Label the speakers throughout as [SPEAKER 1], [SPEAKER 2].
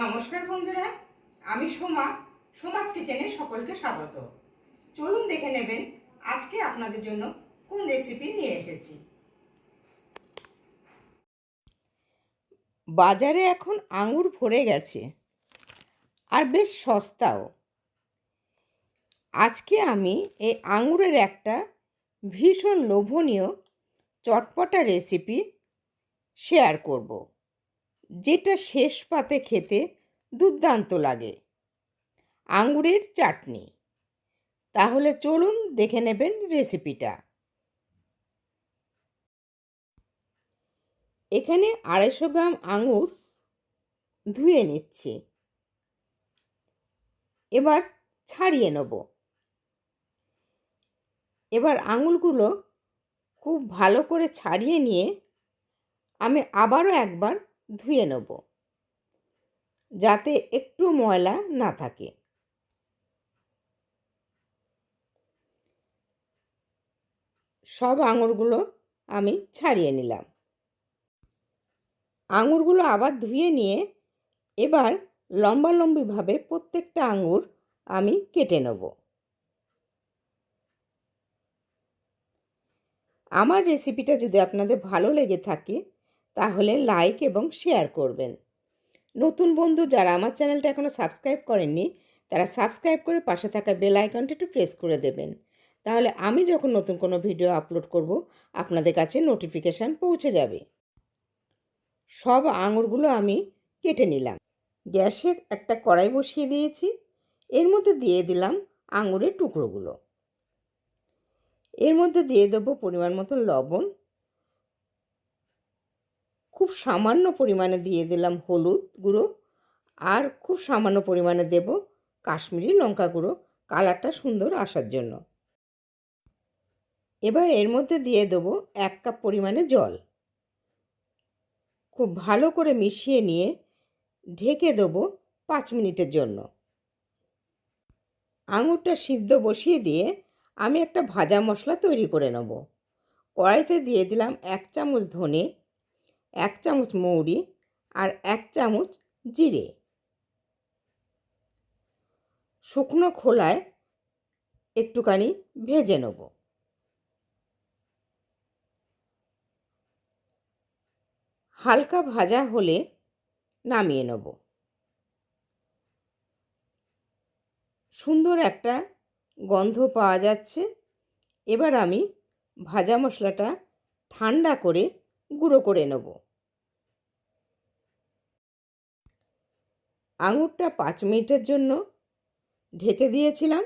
[SPEAKER 1] নমস্কার বন্ধুরা, আমি সোমা, সোমাস কিচেনে সকলকে স্বাগত। চলুন দেখে নেবেন আজকে আপনাদের জন্য কোন রেসিপি নিয়ে এসেছি। বাজারে এখন আঙুর ভরে গেছে, আর বেশ সস্তাও। আজকে আমি এই আঙুরের একটা ভীষণ লোভনীয় চটপটা রেসিপি শেয়ার করব। যেটা শেষ পাতে খেতে দুর্দান্ত লাগে। আঙুরের চাটনি। তাহলে চলুন দেখে নেবেন রেসিপিটা। এখানে আড়াইশো গ্রাম আঙুর ধুয়ে নিচ্ছি। এবার ছাড়িয়ে নেব। এবার আঙুরগুলো খুব ভালো করে ছাড়িয়ে নিয়ে আমি আবারও একবার ধুয়ে নেব, যাতে একটু ময়লা না থাকে। সব আঙুরগুলো আমি ছাড়িয়ে নিলাম। আঙুরগুলো আবার ধুয়ে নিয়ে এবার লম্বা লম্বিভাবে প্রত্যেকটা আঙুর আমি কেটে নেব। আমার রেসিপিটা যদি আপনাদের ভালো লেগে থাকে তাহলে লাইক এবং শেয়ার করবেন। নতুন বন্ধু যারা আমার চ্যানেলটা এখনও সাবস্ক্রাইব করেননি, তারা সাবস্ক্রাইব করে পাশে থাকা বেল আইকনটা একটু প্রেস করে দেবেন। তাহলে আমি যখন নতুন কোনো ভিডিও আপলোড করব, আপনাদের কাছে নোটিফিকেশান পৌঁছে যাবে। সব আঙুরগুলো আমি কেটে নিলাম। গ্যাসে একটা কড়াই বসিয়ে দিয়েছি। এর মধ্যে দিয়ে দিলাম আঙুরের টুকরোগুলো। এর মধ্যে দিয়ে দেবো পরিমাণ মতো লবণ। খুব সামান্য পরিমাণে দিয়ে দিলাম হলুদ গুঁড়ো আর খুব সামান্য পরিমাণে দেব কাশ্মীরি লঙ্কা গুঁড়ো। কালারটা সুন্দর আসার জন্য। এবার এর মধ্যে দিয়ে দেবো এক কাপ পরিমাণে জল। খুব ভালো করে মিশিয়ে নিয়ে ঢেকে দেবো পাঁচ মিনিটের জন্য। আঙুরটা সিদ্ধ বসিয়ে দিয়ে আমি একটা ভাজা মশলা তৈরি করে নেব। কড়াইতে দিয়ে দিলাম এক চামচ ধনে এক চামচ মৌরি আর এক চামচ জিরে। শুকনো খোলায় একটুখানি ভেজে নেব। হালকা ভাজা হলে নামিয়ে নেব। সুন্দর একটা গন্ধ পাওয়া যাচ্ছে। এবার আমি ভাজা মশলাটা ঠান্ডা করে গুঁড়ো করে নেব। আঙুরটা পাঁচ মিনিটের জন্য ঢেকে দিয়েছিলাম।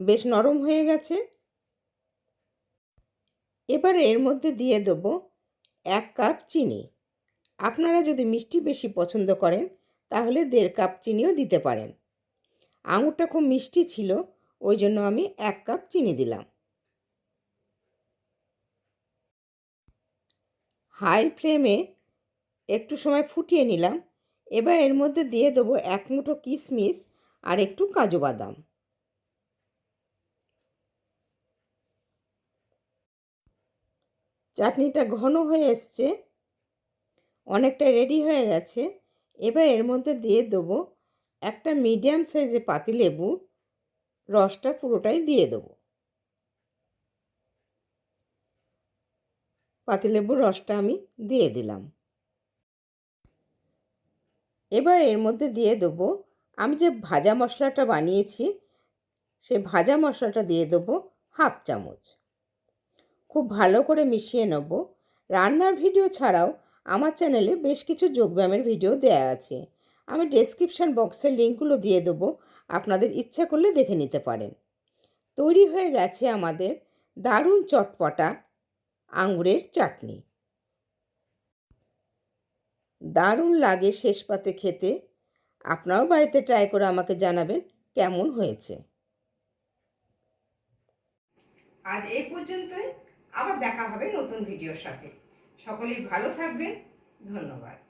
[SPEAKER 1] বেশ নরম হয়ে গেছে। এবার এর মধ্যে দিয়ে দেব এক কাপ চিনি। আপনারা যদি মিষ্টি বেশি পছন্দ করেন, তাহলে দেড় কাপ চিনিও দিতে পারেন। আঙুরটা খুব মিষ্টি ছিল, ওই জন্য আমি এক কাপ চিনি দিলাম। হাই ফ্লেমে একটু সময় ফুটিয়ে নিলাম। এবার এর মধ্যে দিয়ে দেবো এক মুঠো কিশমিশ আর একটু কাজু বাদাম। চাটনিটা ঘন হয়ে এসছে। অনেকটা রেডি হয়ে গেছে। এবার এর মধ্যে দিয়ে দেবো একটা মিডিয়াম সাইজে পাতিলেবু রসটা পুরোটাই দিয়ে দেবো। পাতিলেবুর রসটা আমি দিয়ে দিলাম। এবার এর মধ্যে দিয়ে দেবো, আমি যে ভাজা মশলাটা বানিয়েছি, সে ভাজা মশলাটা দিয়ে দেবো হাফ চামচ। খুব ভালো করে মিশিয়ে নেব। রান্নার ভিডিও ছাড়াও আমার চ্যানেলে বেশ কিছু যোগব্যায়ামের ভিডিও দেয়া আছে। আমি ডেসক্রিপশান বক্সের লিঙ্কগুলো দিয়ে দেবো, আপনাদের ইচ্ছা করলে দেখে নিতে পারেন। তৈরি হয়ে গেছে আমাদের দারুণ চটপটা আঙুরের চাটনি। দারুণ লাগে শেষ পাতে খেতে। আপনারাও বাড়িতে ট্রাই করে আমাকে জানাবেন কেমন হয়েছে। আজ এই পর্যন্তই। আবার দেখা হবে নতুন ভিডিওর সাথে। সকলেই ভালো থাকবেন। ধন্যবাদ।